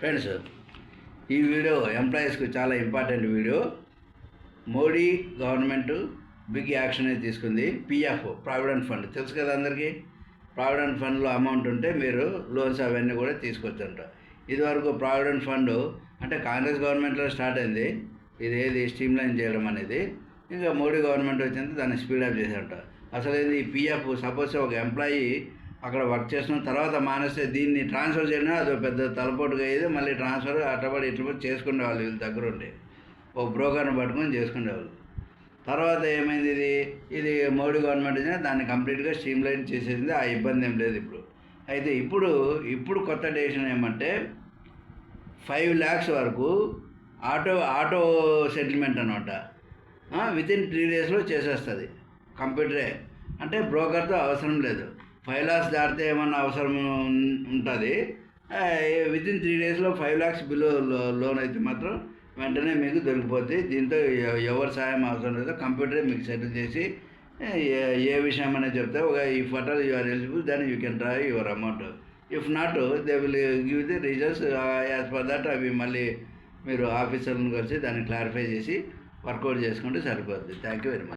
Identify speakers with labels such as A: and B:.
A: Friends ఈ video ఎంప్లాయీస్కి చాలా important video. Modi government big action అయితే తీసుకుంది. పిఎఫ్ ప్రావిడెంట్ ఫండ్ తెలుసు కదా అందరికీ? ప్రావిడెంట్ ఫండ్లో అమౌంట్ ఉంటే మీరు లోన్స్ అవన్నీ కూడా తీసుకొచ్చంట ఇదివరకు ప్రావిడెంట్ ఫండ్ అంటే కాంగ్రెస్ గవర్నమెంట్లో స్టార్ట్ అయింది. ఇది ఏది స్ట్రీమ్లైన్ చేయడం అనేది. ఇంకా మోడీ గవర్నమెంట్ వచ్చింది దాన్ని స్పీడప్ చేశారంట అసలు ఇది ఈ పిఎఫ్ సపోజ్ ఒక ఎంప్లాయీ అక్కడ వర్క్ చేసిన తర్వాత మానేస్తే దీన్ని ట్రాన్స్ఫర్ చేయడం అది పెద్ద తలపోటుగా అయ్యేది. మళ్ళీ ట్రాన్స్ఫర్ అట్టబడి ఇట్లబడి చేసుకునేవాళ్ళు వీళ్ళ దగ్గర ఉండే ఒక బ్రోకర్ని పట్టుకొని చేసుకునేవాళ్ళు. తర్వాత ఏమైంది ఇది? ఇది మోడీ గవర్నమెంట్ వచ్చినా దాన్ని కంప్లీట్గా స్ట్రీమ్లైన్ చేసేసింది. ఆ ఇబ్బంది ఏం లేదు ఇప్పుడు. అయితే ఇప్పుడు ఇప్పుడు కొత్త డెసిషన్ ఏమంటే ఫైవ్ ల్యాక్స్ వరకు ఆటో ఆటో సెటిల్మెంట్ అనమాట. విత్ ఇన్ త్రీ డేస్లో చేసేస్తుంది కంప్యూటరే. అంటే బ్రోకర్తో అవసరం లేదు. ఫైవ్ ల్యాక్స్ దాటితే ఏమన్నా అవసరం ఉంటుంది. విత్ ఇన్ త్రీ డేస్లో ఫైవ్ ల్యాక్స్ బిలో లోన్ అయితే మాత్రం వెంటనే మీకు దొరికిపోతుంది దీంతో ఎవరు ఎవరి సాయం అవసరం లేదు కంప్యూటరే మీకు సెటిల్ చేసి ఏ ఏ విషయం అనేది చెప్తే ఒక ఈ fatal you are eligible then you can draw your amount if not they will give the reasons as per that అవి మళ్ళీ మీరు ఆఫీసర్లను కలిసి దాన్ని క్లారిఫై చేసి వర్కౌట్ చేసుకుంటే సరిపోతుంది థ్యాంక్ యూ వెరీ మచ్